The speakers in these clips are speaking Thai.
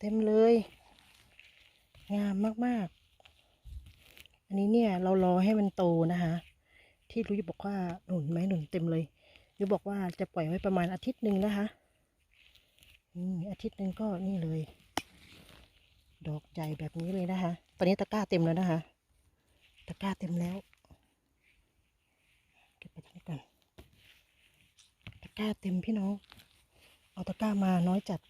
เต็มเลย งามมากๆ อันนี้เนี่ยเรารอให้มันโตนะคะ ที่รู้อยู่บอกว่าหนุนไหมหนุนเต็มเลยรู้บอกว่าจะปล่อยไว้ประมาณอาทิตย์หนึ่งนะคะนี่อาทิตย์หนึ่งก็นี่เลย ดอกใหญ่แบบนี้เลยนะคะ ตอนนี้ตะกร้าเต็มแล้วนะคะ ตะกร้าเต็มแล้วเก็บไปตรงนี้ก่อนตะกร้าเต็มพี่น้อง เอาตะกร้ามาน้อยจัด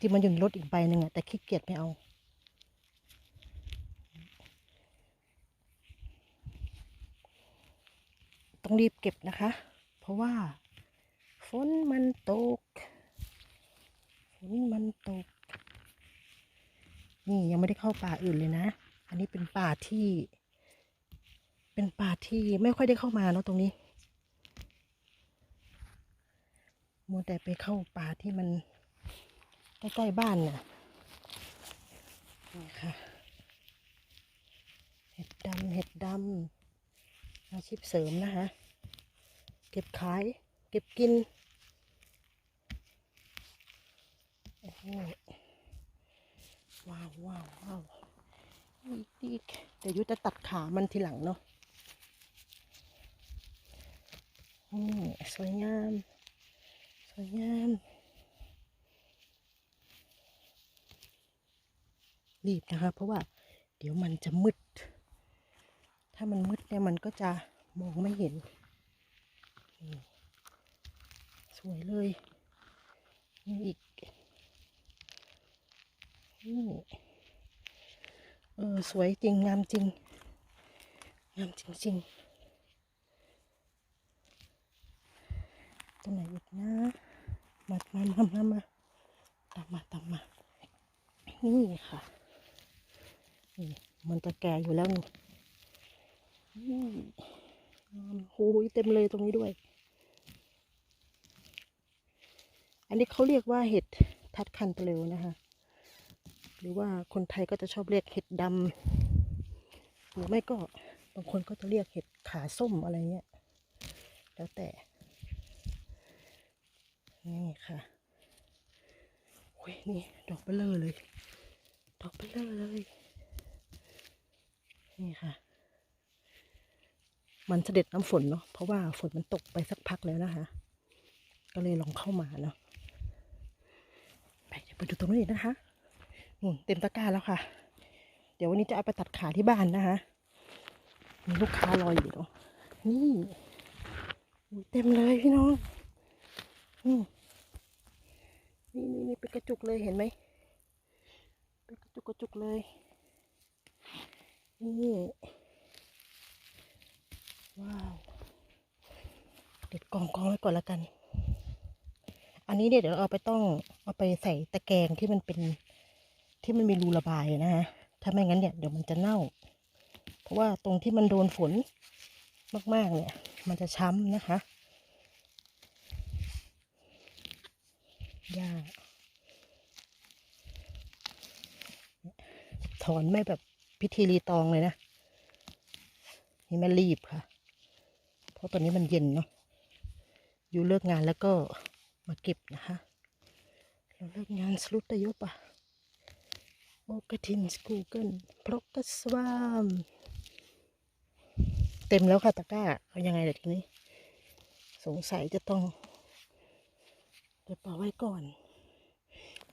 จริงมันอยู่ในรถอีกใบหนึ่งอะแต่ขี้เกียจไม่เอา ต้องรีบเก็บนะคะ เพราะว่าฝนมันตกฝนมันตก นี่ยังไม่ได้เข้าป่าอื่นเลยนะ อันนี้เป็นป่าที่ เป็นป่าที่ไม่ค่อยได้เข้ามาเนาะตรงนี้มัวแต่ไปเข้าป่าที่มัน ใกล้ๆบ้านน่ะนี่ค่ะเห็ดดำเห็ดดำอาชีพเสริมนะคะเก็บขาย เก็บกินโอ้โหว้าวว้าวว้าวอีกอีเดี๋ยวยุจะตัดขามันทีหลังเนาะอืมสวยงาม สวยงาม รีบนะคะ เพราะว่าเดี๋ยวมันจะมืด ถ้ามันมืดเนี่ยมันก็จะมองไม่เห็น สวยเลยนี่อีกนี่เออสวยจริง งามจริง งามจริงๆตรงไหนอีกนะมามามามามาตามมาตามมานี่ค่ะ มันจะแก่อยู่แล้วนี่โอ้ยเต็มเลยตรงนี้ด้วย อันนี้เขาเรียกว่าเห็ดทัดคันเร็วนะคะ หรือว่าคนไทยก็จะชอบเรียกเห็ดดำหรือไม่ก็บางคนก็จะเรียกเห็ดขาส้มอะไรเงี้ย แล้วแต่ นี่ค่ะโอ้ยนี่ ดอกเบลเลอเลย ดอกเบลเลอเลย นี่ค่ะ มันเสด็จน้ำฝนเนาะเพราะว่าฝนมันตกไปสักพักแล้วนะคะ ก็เลยลองเข้ามาเนาะไปเดี๋ยวไปดูตรงนี้นนะคะนู่นเต็มตะกร้าแล้วค่ะ เดี๋ยววันนี้จะเอาไปตัดขาที่บ้านนะคะมีลูกค้ารออยู่เนาะนี่อุ๊ยเต็มเลยพี่น้องนี่นี่นี่เป็นกระจุกเลยเห็นไหมเป็นกระจุกกระจุกเลย นี่ว้าวเด็ดกองกองไว้ก่อนละกัน อันนี้เนี่ยเดี๋ยวเอาไปต้องเอาไปใส่ตะแกรงที่มันเป็นที่มันมีรูระบายนะฮะ ถ้าไม่งั้นเนี่ยเดี๋ยวมันจะเน่า เพราะว่าตรงที่มันโดนฝนมากๆเนี่ย มันจะช้ำนะคะหญ้าถอนไม่แบบ พิธีรีตองเลยนะ นี่แม่รีบค่ะ เพราะตอนนี้มันเย็นเนาะอยู่เลิกงานแล้วก็มาเก็บนะคะเราเลิกงานสลุตตะยบอะโอกระทินสกูเกิลพรกกสวามเต็มแล้วค่ะตะกร้าเอายังไงเดี๋ยวทีนี้ สงสัยจะต้องเดี๋ยวเป่าไว้ก่อน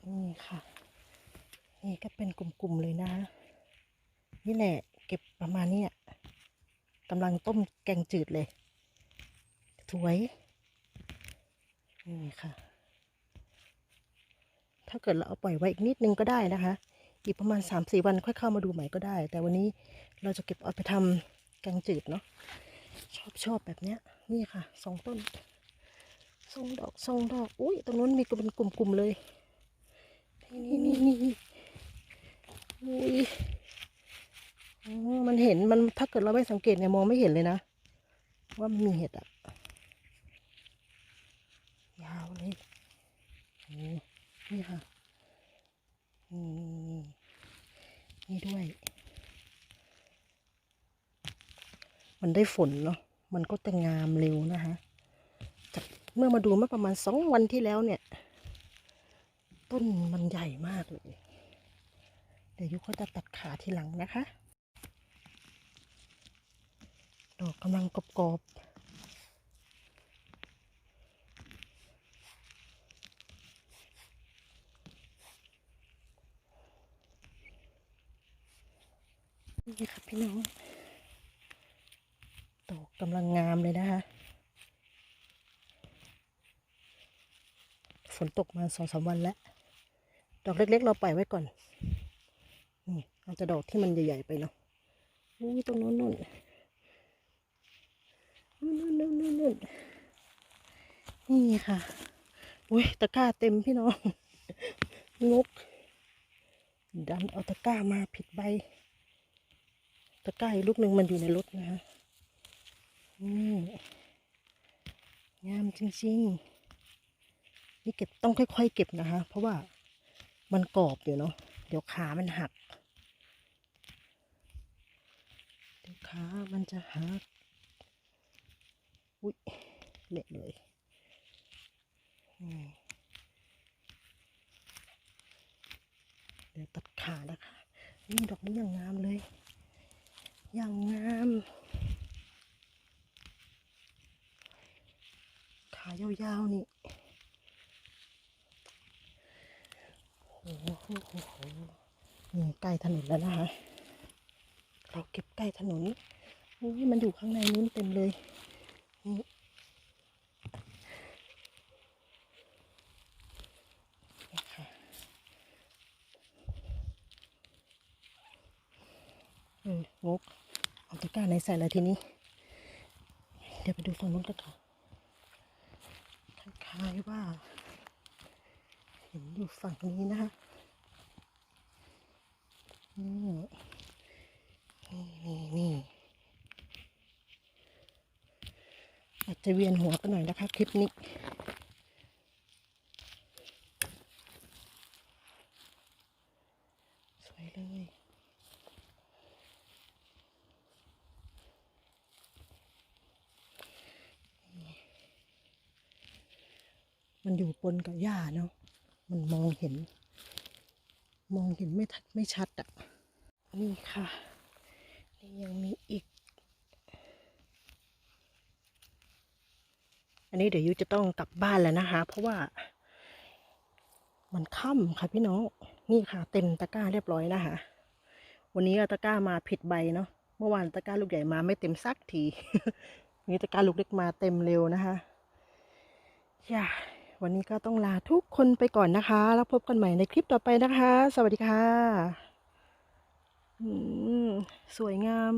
นี่ค่ะ นี่ก็เป็นกลุ่มๆเลยนะ นี่แหละ เก็บประมาณนี้กำลังต้มแกงจืดเลย สวย นี่ค่ะ ถ้าเกิดเราเอาปล่อยไว้อีกนิดนึงก็ได้นะคะ อีกประมาณสามสี่วันค่อยเข้ามาดูใหม่ก็ได้ แต่วันนี้เราจะเก็บเอาไปทำแกงจืดเนาะ ชอบชอบแบบเนี้ย นี่ค่ะสองต้นสองดอกสองดอก อุ้ยตรงนู้นมีกเป็นกลุ่มๆเลย นี่นี่นี่นี่อุ้ย มันเห็นมันถ้าเกิดเราไม่สังเกตเนี่ยมองไม่เห็นเลยนะ ว่ามันมีเห็ดอะยาวเลยโอ้นี่ค่ะนี่นี่ด้วย มันได้ฝนเนาะมันก็จะงามเร็วนะคะจากเมื่อมาดูเมื่อประมาณสองวันที่แล้วเนี่ย ต้นมันใหญ่มากเลย เดี๋ยวยุก็จะตัดขาทีหลังนะคะ ดอกกำลังกรอบนี่ค่ะพี่น้องดอกกำลังงามเลยนะคะ ฝนตกมาสองสามวันแล้ว ดอกเล็ก ๆ เราปล่อยไว้ก่อน นี่เอาจะดอกที่มันใหญ่ ๆ ไปเนาะอุ้ยตรงโน้นนู่น นู่นนี่ค่ะอุ้ยตะกร้าเต็มพี่น้องงกดันเอาตะกร้ามาผิดใบ ตะกร้าอีกลูกหนึ่งมันอยู่ในรถนะคะนี่งามจริงๆ นี่เก็บต้องค่อยๆเก็บนะคะ เพราะว่ามันกรอบอยู่เนาะเดี๋ยวขามันหัก เดี๋ยวขามันจะหัก อุ๊ยเละเลยเดี๋ยวตัดขานะคะนี่ดอกนี้ยังงามเลยยังงาม ขายาวๆนี่โอ้โหโอ้โหนี่ใกล้ถนนแล้วนะคะ เราเก็บใกล้ถนนอุ้ยมันอยู่ข้างในนู้นเต็มเลย งกเอาตะกร้าไหนใส่แล้วทีนี้ เดี๋ยวไปดูฝั่งนู้นกันค่ะคล้ายว่า เห็นอยู่ฝั่งนี้นะคะนี่นี่นี่นี่ อาจจะเวียนหัวกันหน่อยนะคะ คลิปนี้สวยเลยมันอยู่ปนกับหญ้าเนาะมันมองเห็น มองเห็นไม่ทัดไม่ชัดอะ่ะนี่ค่ะ นี่ยังมีอีก อันนี้เดี๋ยวยูจะต้องกลับบ้านแล้วนะคะ เพราะว่า มันค่ำค่ะพี่น้อง นี่ค่ะ เต็มตะกร้าเรียบร้อยนะคะ วันนี้ตะกร้ามาผิดใบเนาะ เมื่อวานตะกร้าลูกใหญ่มาไม่เต็มสักทีวันนี้ตะกร้าลูกเล็กมาเต็มเร็วนะคะอย่าวันนี้ก็ต้องลาทุกคนไปก่อนนะคะ แล้วพบกันใหม่ในคลิปต่อไปนะคะ สวัสดีค่ะสวยงาม